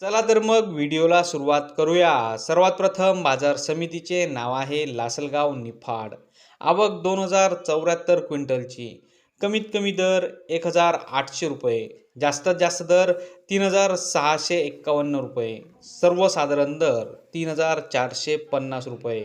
चला तर मग व्हिडिओला सुरुवात करूया. सर्वात प्रथम बाजार समितीचे नाव आहे लासलगाव निफाड. आवक दोन हजार चौऱ्याहत्तर क्विंटलची. कमीत कमी दर एक हजार आठशे रुपये. जास्तीत जास्त दर तीन हजार सहाशे एक्कावन्न रुपये. सर्वसाधारण दर तीन हजार चारशे पन्नास रुपये.